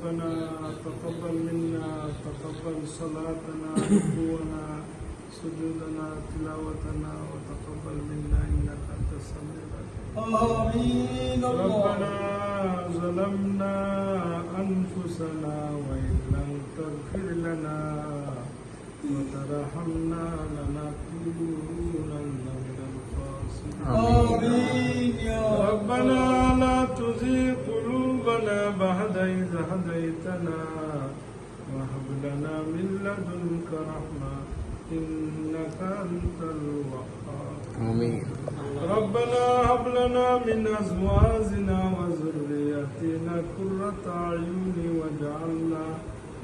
ربنا تقبل منا تقبل صلاتنا ركوعنا سجودنا تلاوتنا وتقبل منا إنك أنت السميع العليم. آمين ربنا ظلمنا أنفسنا وإن لم تغفر لنا وترحمنا لنكونن من الخاسرين. آمين يا ربنا قلوبنا بعد إذ هديتنا وهب لنا من لدنك رحمة إنك أنت الوهاب. آمين. ربنا هب لنا من أزواجنا وذرياتنا قرة أعين واجعلنا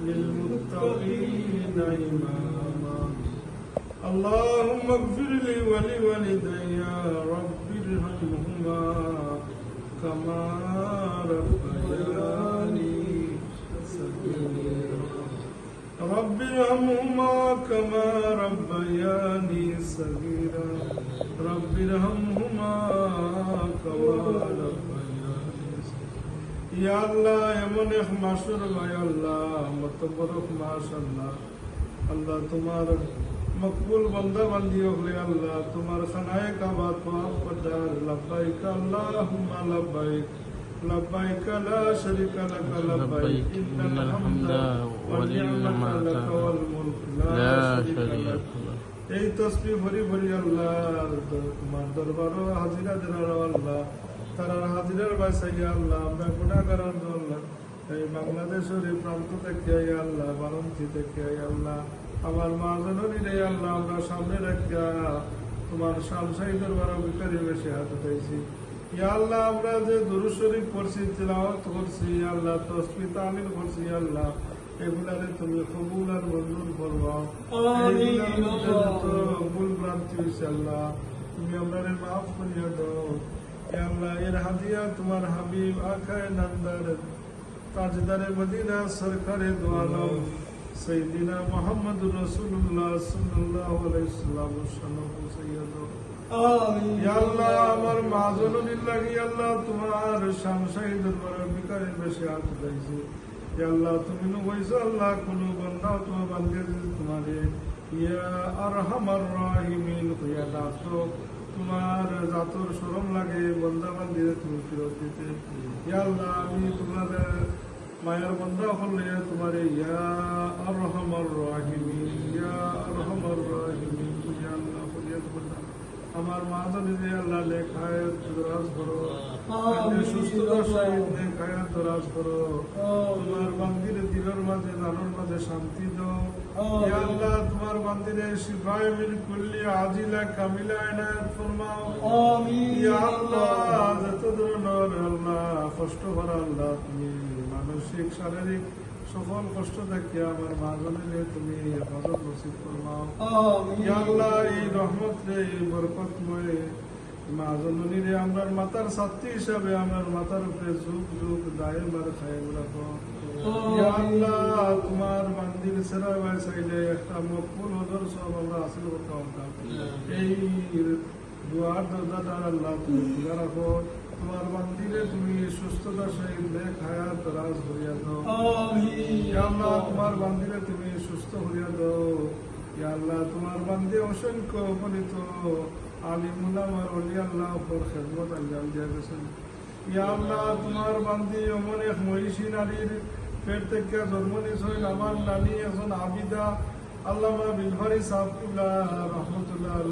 للمتقين إماما. اللهم اغفر لي ولوالدي رب ارحمهما. كما ربياني صغيرا رب ارحمهما كما ربياني صغيرا رب ارحمهما كما ربياني صغيرا يا الله এমন এক মাসুর ভাই আল্লাহ মতবরক মাস আল্লাহ আল্লাহ তোমার মকবুল বন্দা বান্দি হলে আল্লাহ তোমার খানায় কাবাত মাফ কদার লব্বাইক আল্লাহুম্মা লব্বাইক لبيك لا شريك لك لبيك إن الحمد والنعمة لك والملك لا شريك لك এই তসবি ভরি ভরি আল্লাহ তোমার দরবারও হাজিরা দিলার আল্লাহ তারা হাজিরার বাসাই আল্লাহ আমরা গুণাগার আল্লাহ এই বাংলাদেশের এই প্রান্ত থেকে আল্লাহ বারন্তি থেকে আল্লাহ আমার মা জননীরে আল্লাহ আমরা সামনে রাখিয়া তোমার শামসাই দরবার ভিতরে বেশি হাত উঠাইছি আল্লাহ আমরা যে দুরু শরীফ পড়ছি তিলাওয়াত করছি আল্লাহ তসবি তামিল করছি আল্লাহ এগুলারে তুমি কবুল আর মঞ্জুর করবাও ভুল ভ্রান্তি হয়েছে আল্লাহ তুমি আমরা মাফ করিয়া দাও। আল্লাহ এর হাদিয়া তোমার হাবিব আখায় নান্দার তাজদারে মদিনা সরকারে দোয়ালম সৈদিনা মোহাম্মদ রসুল্লাহ সাল্লাল্লাহু আলাইহি সাল্লাম সন্ন্যাহ সৈয়দ آمين ইয়া আল্লাহ আমার মা জননীর লাগি আল্লাহ তোমার শামসাই দরবারের বিকারের বেশি হাত উঠাইছি ইয়া আল্লাহ তুমি নু কইছো আল্লাহ কোন বন্ধাও তোমার বান্ধে তোমারে ইয়া আরহামার রাহিমিন কইয়া ডাকতো তোমার জাতর শরম লাগে বন্ধা বান্ধিয়ে তুমি ফিরত দিতে ইয়া আল্লাহ আমি তোমার মায়ের বন্ধা হলে তোমারে ইয়া আরহামার রাহিমিন ইয়া ইয়া আল্লাহ ফরিয়াদ করলাম আমার মা জানি যে আল্লাহ লেখায় দরাজ করো আমিন। সুস্থতার সহিত লেখায় দরাজ করো তোমার বান্দিরে দিলের মাঝে নানোর মাঝে শান্তি দাও। আল্লাহ তোমার মন্দিরে শিফায় মিল কুল্লি আজিলা কামিলা ফরমাও। আমিন। ইয়া আল্লাহ নর আল্লাহ কষ্ট আল্লাহ তুমি মানসিক শারীরিক সকল কষ্ট থেকে আমার মাঝনে তুমি হেফাজত নসিব ফরমাও। ইয়া আল্লাহ এই রহমত রে বরকতময় মাজননীরে আমরার মাতার সাথী হিসাবে আমরার মাতার উপরে যুগ যুগ দায়েম আর খায়েম রাখো তোমার বান্দির সেরা ভাই একটা মকবুল হজর সব আমরা আসিল করতে এই দুয়ার দরজা দ্বার আল্লাহ তুমি রাখো। তোমার মন্দিরে তুমি সুস্থতা সহিত দেখ হায়াত রাজ হইয়া দাও। আল্লাহ তোমার মন্দিরে তুমি সুস্থ হইয়া দাও। আল্লাহ তোমার বান্দি অসংখ্য অপনীত আলিমুল্লাহ আমার অলি আল্লাহ ওপর খেদমত আঞ্জাম দিয়া গেছেন। ইয়া আল্লাহ, তোমার মহিষী নারীর পেট থেকে জন্ম নিয়েছেন আমার নানি এখন আবিদা আল্লাহ বিলভারি সাহবুল্লাহ রহমতুল্লাহ